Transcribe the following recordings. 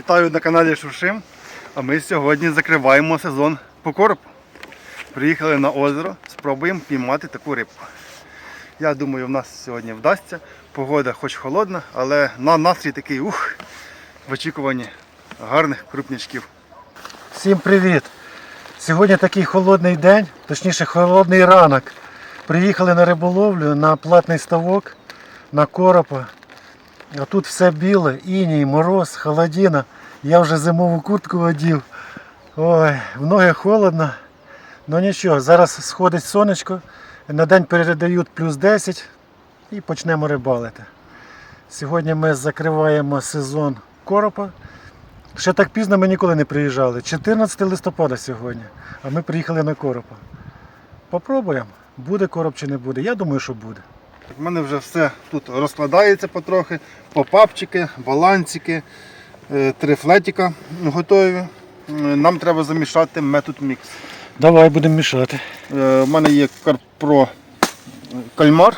Вітаю на каналі Шуршим. А ми сьогодні закриваємо сезон по коропу. Приїхали на озеро, спробуємо піймати таку рибку. Я думаю, в нас сьогодні вдасться. Погода хоч холодна, але на настрій такий ух, в очікуванні гарних крупнячків. Всім привіт! Сьогодні такий холодний день, точніше холодний ранок. Приїхали на риболовлю на платний ставок, на коропа. А тут все біле, іній, мороз, холодина. Я вже зимову куртку одів. Ой, в ноги холодно. Ну нічого, зараз сходить сонечко, на день передають плюс 10 і почнемо рибалити. Сьогодні ми закриваємо сезон коропа. Ще так пізно ми ніколи не приїжджали. 14 листопада сьогодні, а ми приїхали на коропа. Попробуємо, буде короб чи не буде. Я думаю, що буде. Так, в мене вже все тут розкладається потрохи. Попапчики, балансики, е, три флетіка готові. Е, Нам треба замішати метод мікс. Давай будемо мішати. Е, У мене є Карпро е, кальмар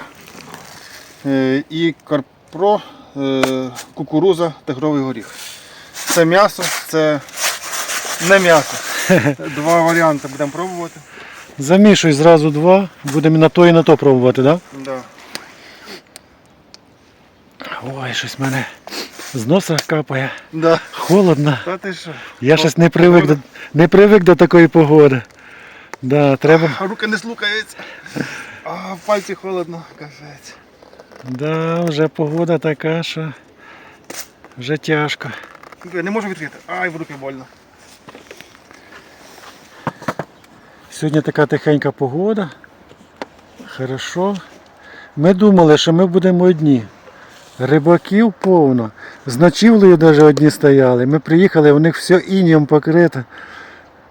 е, і Карпро е, кукуруза тигровий горіх. Це м'ясо, це не м'ясо. Два варіанти будемо пробувати. Замішуй зразу два, будемо на то і на то пробувати, так? Да. Ой, щось в мене з носа капає. Да. Холодно. Та ти що? Я щось не привик до, не привик до такої погоди. Да, треба. А руки не слухаються. А пальці холодно, капець. Да, вже погода така, що вже тяжко. Не можу відкрити. Ай, в руки больно. Сьогодні така тихенька погода. Хорошо. Ми думали, що ми будемо одні. Рибаків повно. З ночівлею навіть одні стояли. Ми приїхали, у них все інієм покрите.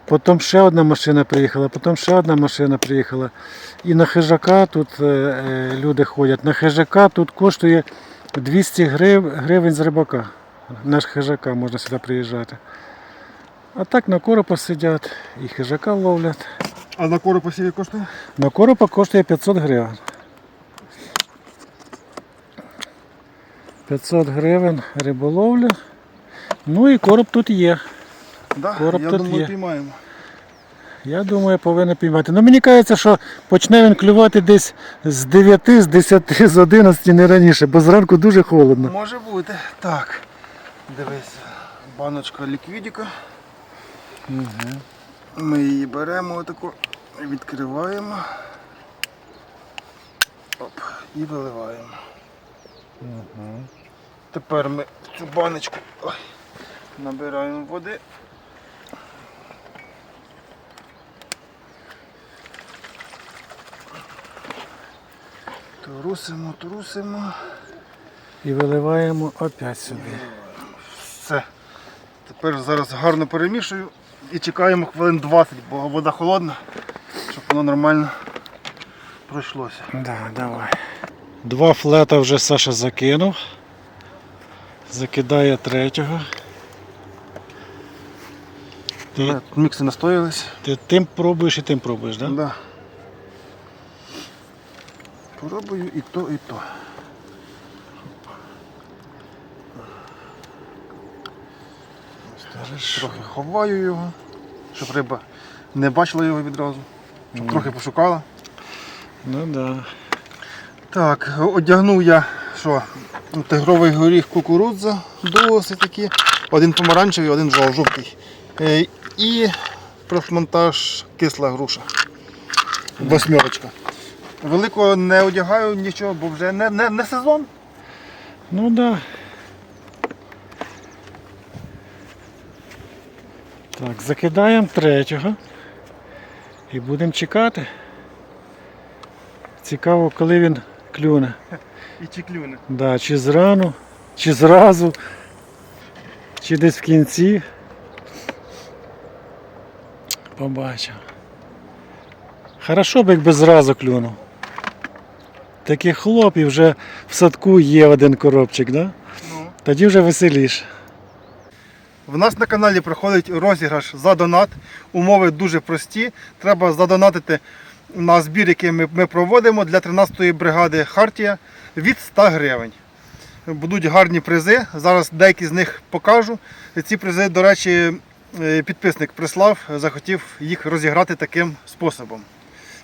Потім ще одна машина приїхала, потім ще одна машина приїхала. І на хижака тут е, е, люди ходять. На хижака тут коштує 200 грив, гривень з рибака. Наш хижака можна сюди приїжджати. А так на коропа сидять і хижака ловлять. А на по сіві коштує? На коропа коштує 500 гривень. 500 гривень риболовля. Ну і короб тут є. Да, Короб я тут думаю, є. піймаємо. Я думаю, повинен піймати. Ну мені кажеться, що почне він клювати десь з 9, з 10, з 11, не раніше, бо зранку дуже холодно. Може бути. Так. Дивись, баночка ліквідіка. Ми її беремо отаку, відкриваємо. Оп, і виливаємо. Тепер ми в цю баночку ой, набираємо води. Трусимо, трусимо. І виливаємо опять сюди. Все. Тепер зараз гарно перемішую і чекаємо хвилин 20, бо вода холодна, щоб воно нормально пройшлося. Да, давай. Два флета вже Саша закинув. Закидає третього. Ти, Мікси настоялись. ти тим пробуєш і тим пробуєш, так? Да? Да. Пробую і то, і то. Трохи ховаю його, щоб риба не бачила його відразу, щоб трохи пошукала. Ну да. Так, одягнув я що? Тигровий горіх кукурудза, досить такі. Один помаранчевий, один жовтий. Е, І профмонтаж кисла груша. Восьмерочка. Великого не одягаю нічого, бо вже не, не, не сезон. Ну да. Так, закидаємо третього. І будемо чекати. Цікаво, коли він клюне. І чеклюни. Да, чи зрану, чи зразу, чи десь в кінці. Побачимо. Хорошо б якби зразу клюнув. Такий хлоп вже в садку є один коробчик, да? Ну. Тоді вже веселіше. В нас на каналі проходить розіграш за донат. Умови дуже прості. Треба задонатити на збір, який ми проводимо для 13-ї бригади Хартія від 100 гривень. будуть гарні призи. Зараз деякі з них покажу. Ці призи, до речі, е, підписник прислав, захотів їх розіграти таким способом.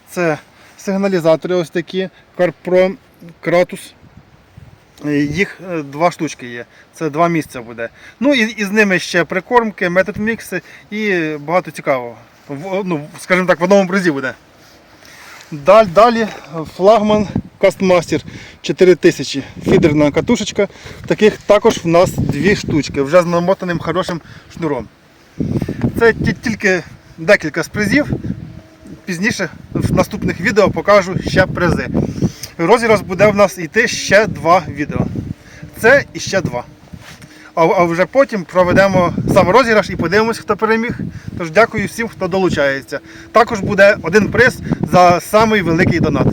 Це сигналізатори ось такі CarPro Kratos. Е, Їх е, два штучки є. Це два місця буде. Ну і, і з ними ще прикормки, метод мікси і багато цікавого. В, ну, скажімо так, в одному призі буде. Далі, далі флагман Castmaster 4000. Фідерна катушечка. Таких також в нас дві штучки, вже з намотаним хорошим шнуром. Це тільки декілька з призів. Пізніше в наступних відео покажу ще призи. Розіграш буде в нас йти ще два відео. Це і ще два. А, вже потім проведемо сам розіграш і подивимось, хто переміг. Тож дякую всім, хто долучається. Також буде один приз за самий великий донат.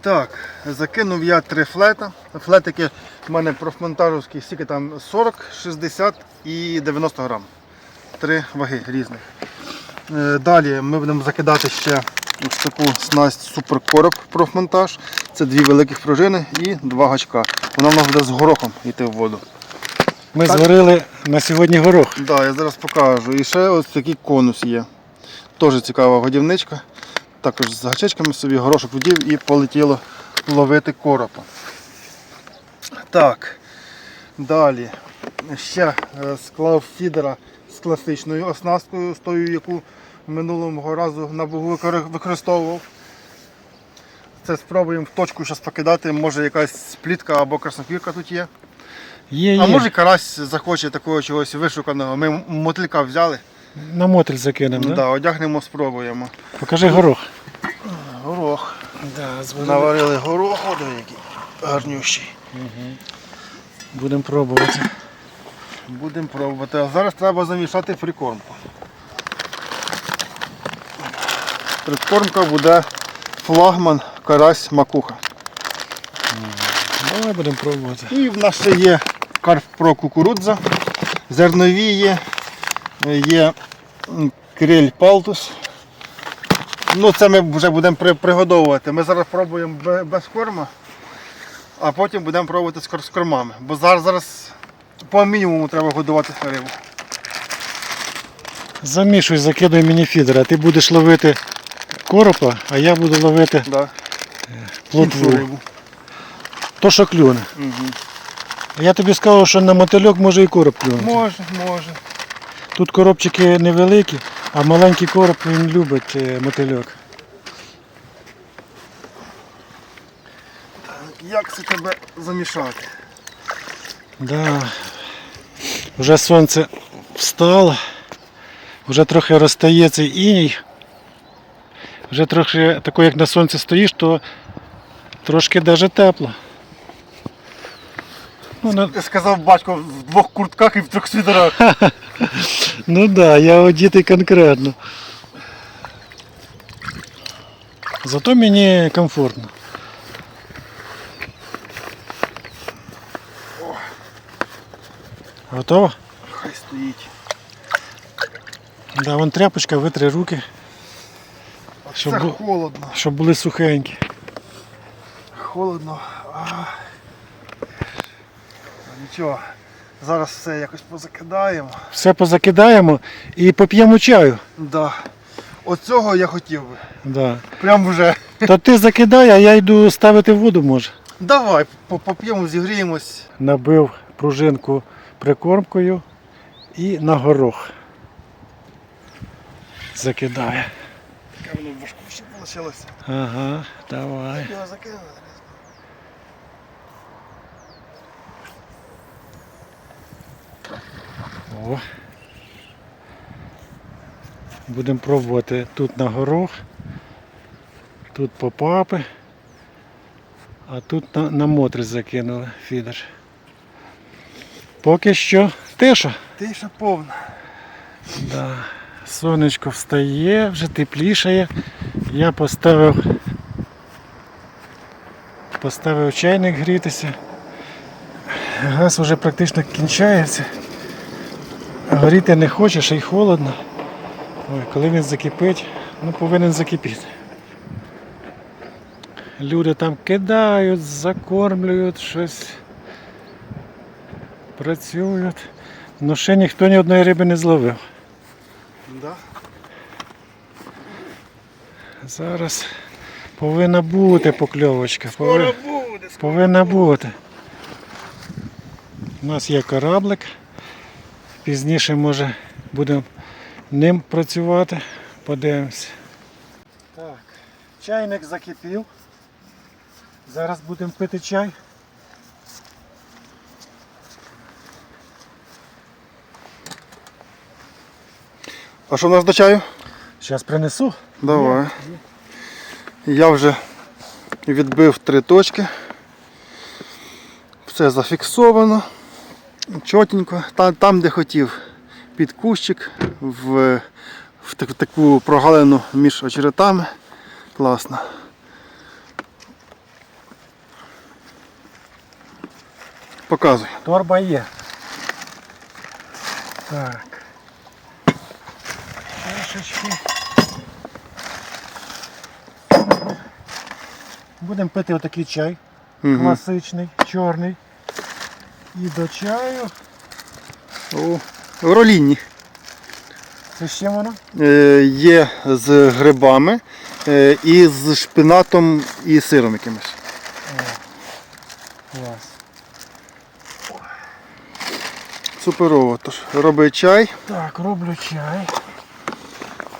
Так, закинув я три флета. Флетики в мене профмонтажівські, скільки там 40, 60 і 90 грам. Три ваги різних. Е, Далі ми будемо закидати ще ось таку снасть суперкороб профмонтаж. Це дві великих пружини і два гачка. Вона в нас буде з горохом йти в воду. Ми Так. зварили на сьогодні горох. Так, да, я зараз покажу. І ще ось такий конус є. Теж цікава годівничка. Також з гачечками собі горошок вдів і полетіло ловити коропа. Так. Далі. Ще е, склав фідера з класичною оснасткою, з тою, яку минулого разу на богу використовував. Це спробуємо в точку зараз покидати, може якась плітка або красноквірка тут є. Є, А є. може карась захоче такого чогось вишуканого. Ми мотилька взяли. На мотель закинемо, Ну, да? да, одягнемо, спробуємо. Покажи горох. Горох. Да, Наварили горох, о, який гарнющий. Будемо пробувати. Будемо пробувати. А зараз треба замішати прикормку. Прикормка буде флагман карась макуха. Давай будемо пробувати. І в нас ще є карп про кукурудза, зернові є, є криль палтус. Ну, це ми вже будемо пригодовувати. Ми зараз пробуємо без корма, а потім будемо пробувати з кормами. Бо зараз, зараз по мінімуму треба годувати рибу. Замішуй, закидуй мені фідер, а ти будеш ловити коропа, а я буду ловити Да. плотву. То, що клюне. Угу. Я тобі сказав, що на мотильок може і короб клюнути. Може, може. Тут коробчики невеликі, а маленький короб він любить е, мотильок. Як це тебе замішати? Да. Вже сонце встало, вже трохи розтає цей іній. Вже трохи тако, як на сонці стоїш, то трошки навіть тепло. Ну, сказав батько в двох куртках і в трьох світерах. ну да, я одітий конкретно. Зато мені комфортно. Готово? Хай стоїть. Да, вон тряпочка, витри руки, Щоб Це бу- холодно. щоб були сухенькі. Холодно. А. Нічого. Зараз все якось позакидаємо. Все позакидаємо і поп'ємо чаю. Да. Оцього я хотів би. Да. Прям вже. То ти закидай, а я йду ставити воду може. Давай, по- поп'ємо, зігріємось. Набив пружинку прикормкою і на горох. Закидає. Таке воно важкуще вийшло. Ага, давай. Його закинули. О. Будемо пробувати тут на горох, тут по папи, а тут на, на мотрі закинули фідер. Поки що тиша. Тиша повна. Да. Сонечко встає, вже теплішає. Я поставив, поставив чайник грітися. Газ вже практично кінчається. Горіти не хоче, ще й холодно. Ой, коли він закипить, ну повинен закипіти. Люди там кидають, закормлюють щось. Працюють. Ну ще ніхто ні одної риби не зловив. Да. Зараз повинна бути покльовочка. Пови- буде. Повинна бути. У нас є кораблик. Пізніше може будемо ним працювати. Подивимося. Так, чайник закипів. Зараз будемо пити чай. А що в нас до чаю? Зараз принесу. Давай. Я вже відбив три точки. Все зафіксовано. Чотенько. Там, там де хотів під кущик, в, в таку прогалину між очеретами. Класно. Показуй. Торба є. Так. Трошечки. Будемо пити отакий чай. Угу. Класичний, чорний. І до чаю. О, ролінні. Це з чим воно? Е, є з грибами е, і з шпинатом і сиром якимось. Клас. Суперово. Тож роби чай. Так, роблю чай.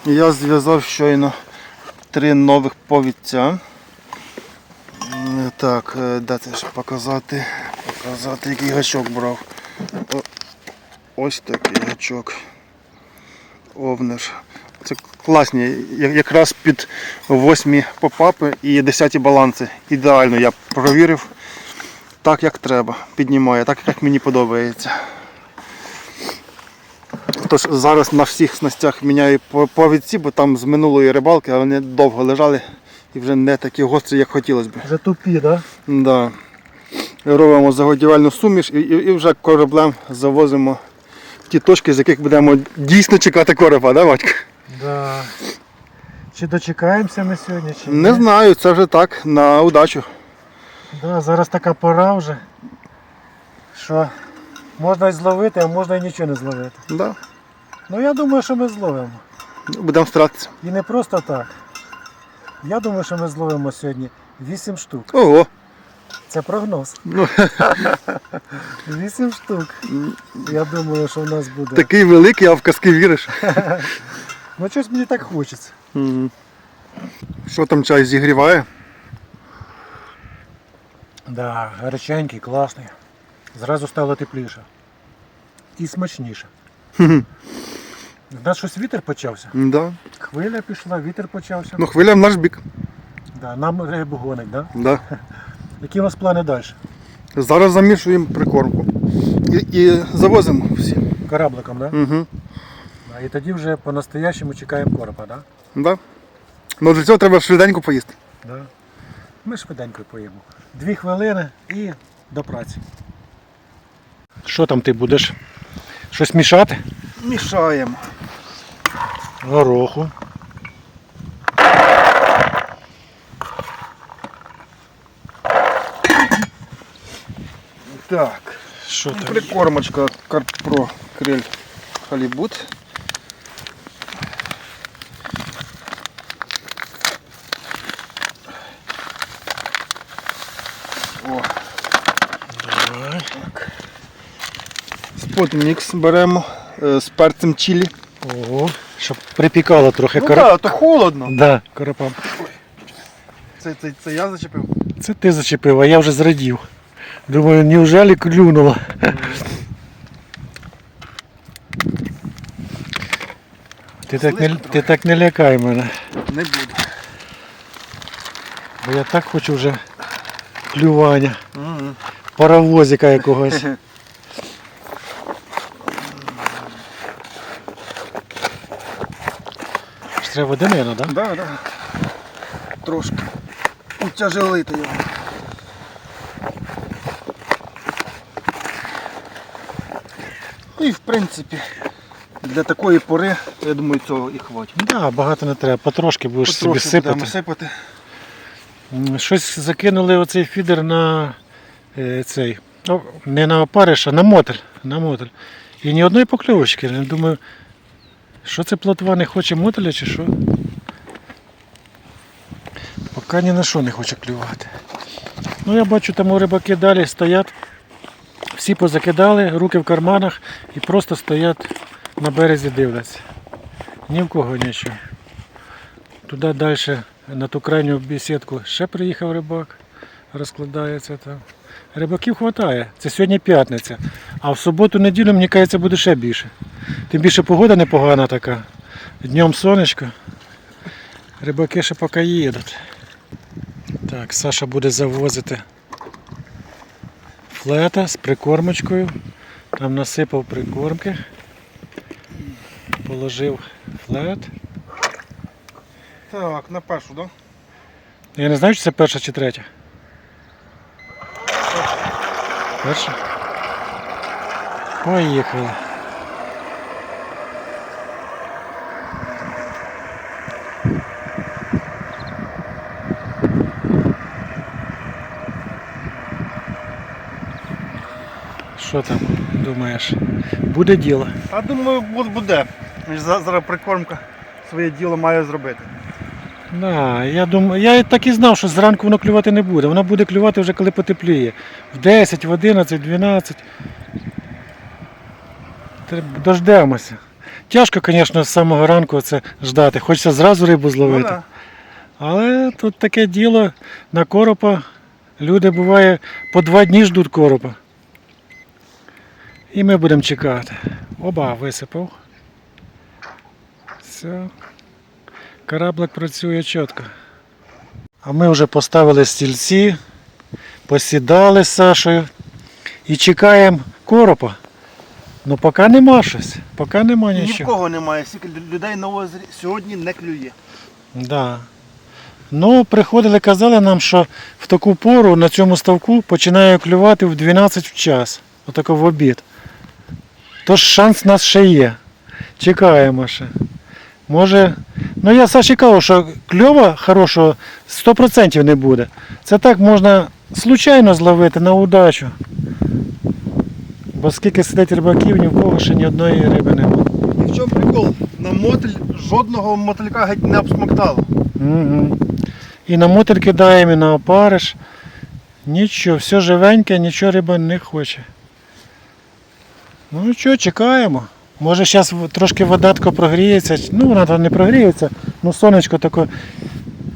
Я зв'язав щойно три нових повідця. Так, е, дати ж показати, показати, який гачок брав. О, Ось такий гачок. Овнер. Це класні, якраз під восьмі попапи і десяті баланси. Ідеально я провірив так, як треба. Піднімає, так, як мені подобається. Тож зараз на всіх снастях міняю по- повідці, бо там з минулої рибалки вони довго лежали і вже не такі гострі, як хотілося б. Вже тупі, так? Да. Робимо загодівельну суміш і, і, і вже кораблем завозимо в ті точки, з яких будемо дійсно чекати короба, да, батько? Да? Чи дочекаємося ми сьогодні, чи Не ні? знаю, це вже так, на удачу. Да, зараз така пора вже, що можна і зловити, а можна і нічого не зловити. Да. Ну я думаю, що ми зловимо. Будемо старатися. І не просто так. Я думаю, що ми зловимо сьогодні 8 штук. Ого. Це прогноз. Ну, 8 штук. Я думаю, що в нас буде. такий великий, а в казки віриш. Ну щось мені так хочеться. Що там чай зігріває? Да, гаряченький, класний. Зразу стало тепліше. І смачніше. У нас щось вітер почався. Да. Хвиля пішла, вітер почався. Ну, хвиля в наш бік. Да, нам рибу гонить, да? Да. Які у вас плани далі? Зараз замішуємо прикормку. І, і завозимо всі. Корабликом, да? Угу. Да, І тоді вже по-настоящему чекаємо коропа, да? Да. Ну, для цього треба швиденько поїсти. Да. Ми швиденько поїмо. Дві хвилини і до праці. Що там ти будеш? Щось мішати? Мішаємо. Гороху. Так. Що там? Прикормочка Карпро Криль Халібут. О, Давай. спот-мікс беремо е, з перцем чилі. Ого, щоб припікало трохи Ну кор... так, то холодно. Да, коропам. Це, це, це я зачепив. Це ти зачепив, а я вже зрадів. Думаю, неужели клюнуло? Ти так, не, ти так не лякай мене. Не буду. Бо я так хочу вже клювання, Угу. паровозика якогось. Треба водянину, так? Да? Да, да. Трошки. Утяжелити його. І в принципі для такої пори, я думаю, цього і хватить. Да, багато не треба, потрошки будеш собі Потрошки будемо сипати. сипати. Щось закинули оцей фідер на е, цей О, Не на опариш, а на мотель. На мотель. І ні одної покльовочки. Я думаю, що це плотва не хоче мотеля чи що? Поки ні на що не хоче клювати. Ну я бачу, там рибаки далі стоять. Всі позакидали, руки в карманах і просто стоять на березі дивляться. Ні в кого нічого. Туди далі, на ту крайню бесідку, ще приїхав рибак, розкладається там. Рибаків вистачає. Це сьогодні п'ятниця. А в суботу-неділю, мені кажеться, буде ще більше. Тим більше погода непогана така. Днем сонечко. Рибаки ще поки їдуть. Так, Саша буде завозити флета з прикормочкою. Там насипав прикормки. Положив флет. Так, на першу, так? Я не знаю, чи це перша чи третя. Перша. Поїхали. Що там думаєш? Буде діло. А думаю, бу- буде. Зараз прикормка своє діло має зробити. Да, я думаю, я так і знав, що зранку воно клювати не буде. Воно буде клювати вже коли потепліє. В 10, в 11, в 12. Дождемося. Тяжко, звісно, з самого ранку це ждати. Хочеться зразу рибу Ну, зловити. да. Але тут таке діло на коропа. Люди буває по два дні ждуть коропа. І ми будемо чекати. Оба висипав. Все. Кораблик працює чітко. А ми вже поставили стільці, посідали з Сашою і чекаємо коропа. Ну поки нема щось, поки нема Ні в кого немає, стільки людей на озері сьогодні не клює. Да. Ну, приходили, казали нам, що в таку пору на цьому ставку починає клювати в 12 в час. Отако в обід. Тож шанс у нас ще є. Чекаємо ще. Може. Ну я Саші кажу, що кльова хорошого 100% не буде. Це так можна случайно зловити на удачу. Бо скільки сидить рибаків, ні в кого ще ні одної риби немає. І в чому прикол? На мотель жодного мотилька геть не обсмоктало. Угу. І на мотель кидаємо, і на опариш. Нічого, все живеньке, нічого риба не хоче. Ну що, чекаємо. Може зараз трошки водатко прогріється. Ну вона там не прогріється, ну сонечко тако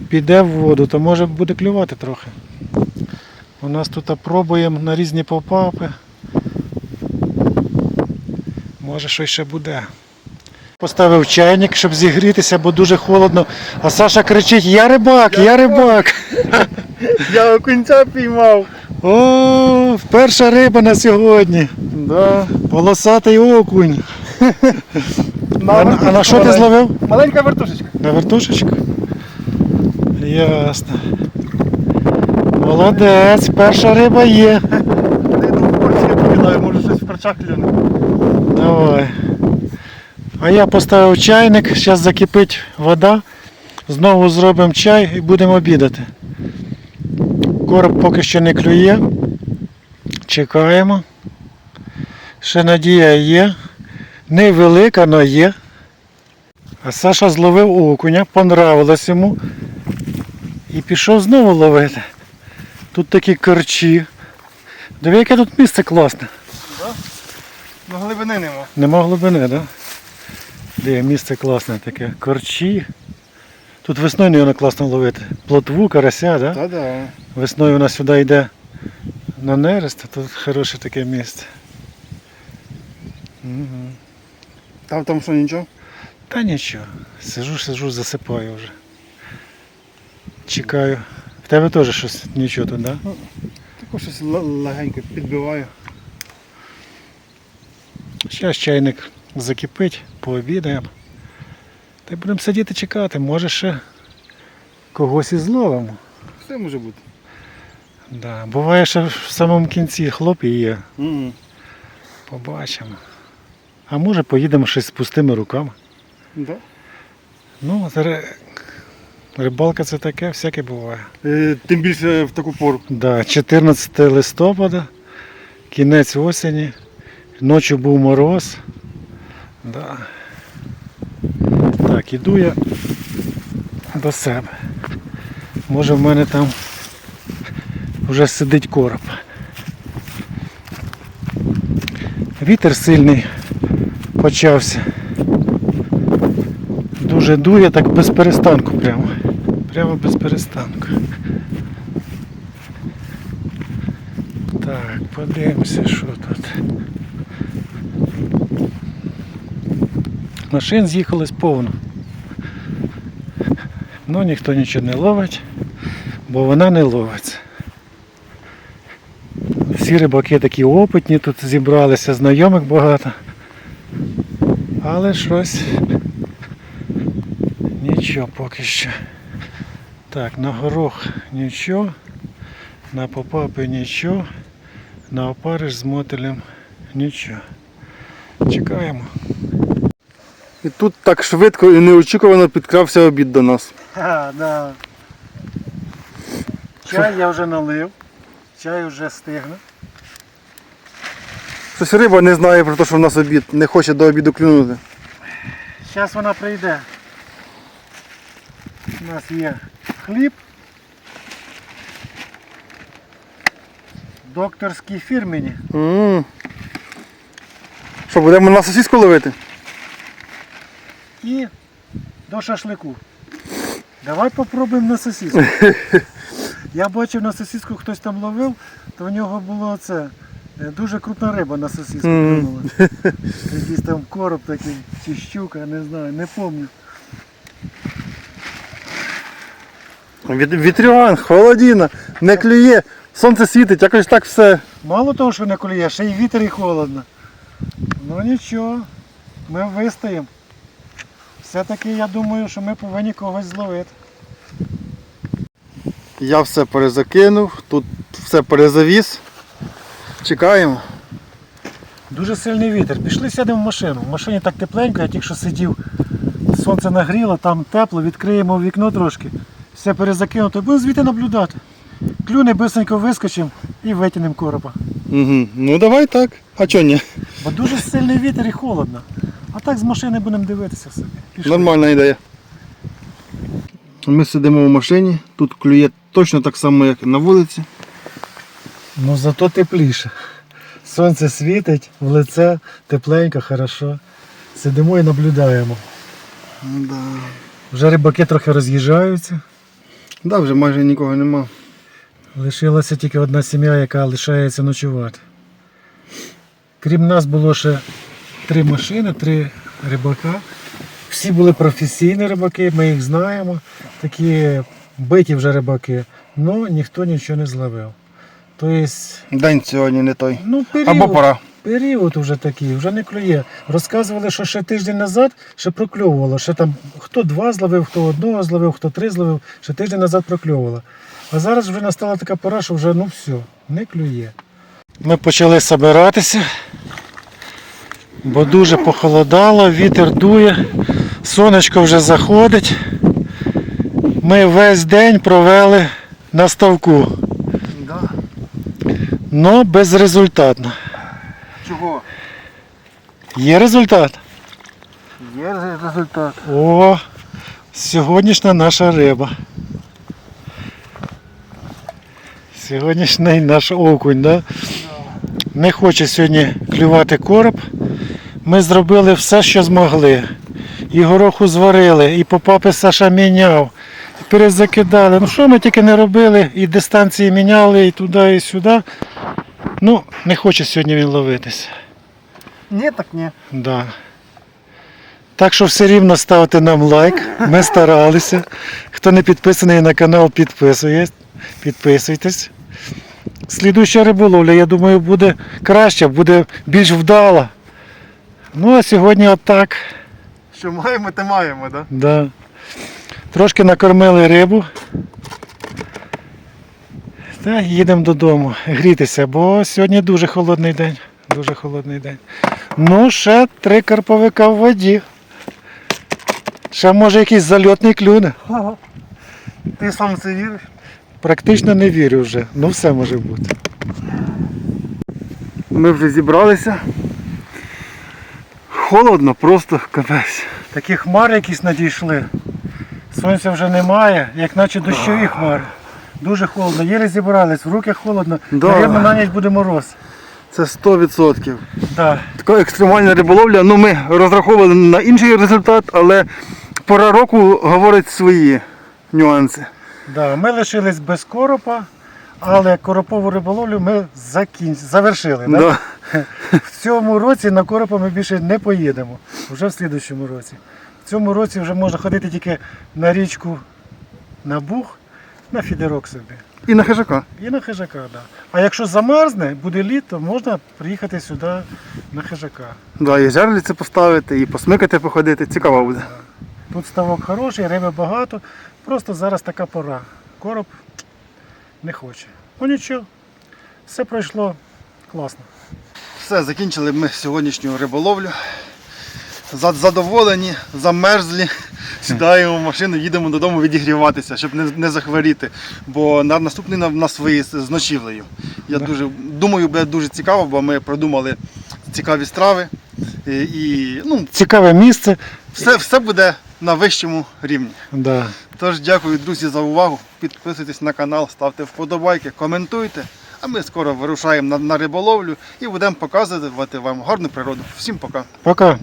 піде в воду, то може буде клювати трохи. У нас тут пробуємо на різні попапи. Може щось ще буде. Поставив чайник, щоб зігрітися, бо дуже холодно. А Саша кричить: Я рибак, я рибак. Я окунця піймав. О, перша риба на сьогодні. Да. Полосатий окунь. А, на- а на що ти зловив? Маленька вертушечка. На вертушечку? Ясно. Молодець, перша риба є. Я покидаю, може щось в карчах клюне. Давай. А я поставив чайник, зараз закипить вода. Знову зробимо чай і будемо обідати. Короб поки що не клює. Чекаємо. Ще надія є. Невелика, але є. А Саша зловив окуня, понравилось йому. І пішов знову ловити. Тут такі корчі. Диви, яке тут місце класне. На глибини нема. Нема глибини, так? Да? Де місце класне таке. Корчі. Тут весною не класно ловити. Плотву, карася, да? Та-да. Весною вона сюди йде на нерест, а тут хороше таке місце. Угу. Там там що нічого? Та нічого. Сижу, сижу, засипаю вже. Чекаю. В тебе теж щось нічого тут, так? Да? Тако щось л- легенько підбиваю. Зараз чайник закипить, пообідаємо. Та й будемо сидіти чекати, може ще когось і зловимо. Все може бути. Да. Буває, що в самому кінці хлоп і є. Угу. Побачимо. А може поїдемо щось з пустими руками. Да. Ну, ри- рибалка це таке, всяке буває. Е, тим більше в таку пору. Да, 14 листопада Кінець осені. Ночі був мороз. Да. Так, іду я до себе. Може в мене там вже сидить короб. Вітер сильний почався. Дуже дує так без перестанку прямо. Прямо без перестанку. Так, подивимося, що тут. Машин з'їхалось повно. Ну ніхто нічого не ловить, бо вона не ловиться. Всі рибаки такі опитні, тут зібралися, знайомих багато. Але щось нічого поки що. Так, на горох нічого, на попапи нічого, на опариш з мотелем нічого. Чекаємо. І тут так швидко і неочікувано підкрався обід до нас. Да. Чай я вже налив, чай вже стигне. Щось риба не знає про те, що в нас обід, не хоче до обіду клюнути. Зараз вона прийде. У нас є хліб. Докторські фірмені. м Що, будемо на сосиску ловити? І до шашлику. Давай попробуємо на сосиску. Я бачив на сосиску хтось там ловив, то в нього було це е, дуже крупна риба на сосиску клюнула. Якийсь там короб такий, чи щука, не знаю, не пам'ятаю. Вітрюган, холодіна, не клює, сонце світить, якось так все. Мало того, що не коліє, ще й вітер і холодно. Ну нічого, ми вистоїмо. Все-таки я думаю, що ми повинні когось зловити. Я все перезакинув, тут все перезавіз. Чекаємо. Дуже сильний вітер. Пішли сядемо в машину. В машині так тепленько, я тільки що сидів. Сонце нагріло, там тепло, відкриємо вікно трошки. Все перезакинуто. Будемо звідти наблюдати. Клюне бисенько вискочимо і витягнемо коропа. Угу. Ну давай так. А чого ні? Бо дуже сильний вітер і холодно. А так з машини будемо дивитися собі. Пішли. Нормальна ідея. Ми сидимо в машині, тут клює точно так само, як на вулиці. Ну зато тепліше. Сонце світить, в лице тепленько, хорошо. Сидимо і наблюдаємо. Да. Вже рибаки трохи роз'їжджаються. Да, вже майже нікого нема. Лишилася тільки одна сім'я, яка лишається ночувати. Крім нас було ще три машини, три рибака. Всі були професійні рибаки, ми їх знаємо. Такі биті вже рибаки. але ніхто нічого не зловив. Тобто, День сьогодні не той. ну, період, Або пора. період вже такий, вже не клює. Розказували, що ще тиждень назад ще прокльовувало. Ще там хто два зловив, хто одного зловив, хто три зловив, ще тиждень назад прокльовувало. А зараз вже настала така пора, що вже ну все, не клює. Ми почали збиратися, бо дуже похолодало, вітер дує, сонечко вже заходить. Ми весь день провели на ставку, Да. але безрезультатно. Чого? Є результат? Є результат. О, сьогоднішня наша риба. Сьогоднішній наш окунь, да? Не хоче сьогодні клювати короб. Ми зробили все, що змогли. І гороху зварили, і попапи Саша міняв, і перезакидали. Ну що ми тільки не робили, і дистанції міняли, і туди, і сюди. Ну, не хоче сьогодні він ловитись. Ні, так ні. Да. Так що все рівно ставте нам лайк. Ми старалися. Хто не підписаний на канал, підписує. підписуйтесь. Слідуюча риболовля, я думаю, буде краще, буде більш вдала. Ну а сьогодні отак. Що маємо, те маємо, да? Да. Трошки накормили рибу. Та їдемо додому грітися, бо сьогодні дуже холодний день. Дуже холодний день. Ну, ще три карповика в воді. Ще може якийсь зальотний клюне. Ти сам це віриш? Практично не вірю вже. Ну все може бути. Ми вже зібралися. Холодно, просто капець. Такі хмари якісь надійшли. Сонця вже немає, як наче дощові хмари. Дуже холодно. Єлі зібрались, в руки холодно. Да. Наверно, на ніч буде мороз. Це 100%. Да. Така екстремальна риболовля. Ну, ми розраховували на інший результат, але пора року говорить свої нюанси. Да. Ми лишились без коропа, але коропову риболовлю ми закін... завершили. Да? Да. В цьому році на коропа ми більше не поїдемо. Вже в слідущому році. В цьому році вже можна ходити тільки на річку на Буг, на фідерок собі. І на хижака. І на хижака, да. А якщо замерзне, буде літо, можна приїхати сюди на хижака. Да, і жерлиці поставити, і посмикати походити. Цікаво буде. Тут ставок хороший, риби багато. Просто зараз така пора. Короб не хоче. Ну нічого, все пройшло класно. Все, закінчили ми сьогоднішню риболовлю. Задоволені, замерзлі. Сідаємо в машину, їдемо додому відігріватися, щоб не, не захворіти. Бо на наступний на, на свої з ночівлею. Я дуже думаю, буде дуже цікаво, бо ми продумали цікаві страви. І, і ну, Цікаве місце. все, все буде на вищому рівні. Да. Тож дякую, друзі, за увагу. Підписуйтесь на канал, ставте вподобайки, коментуйте. А ми скоро вирушаємо на, на риболовлю і будемо показувати вам гарну природу. Всім пока. Пока.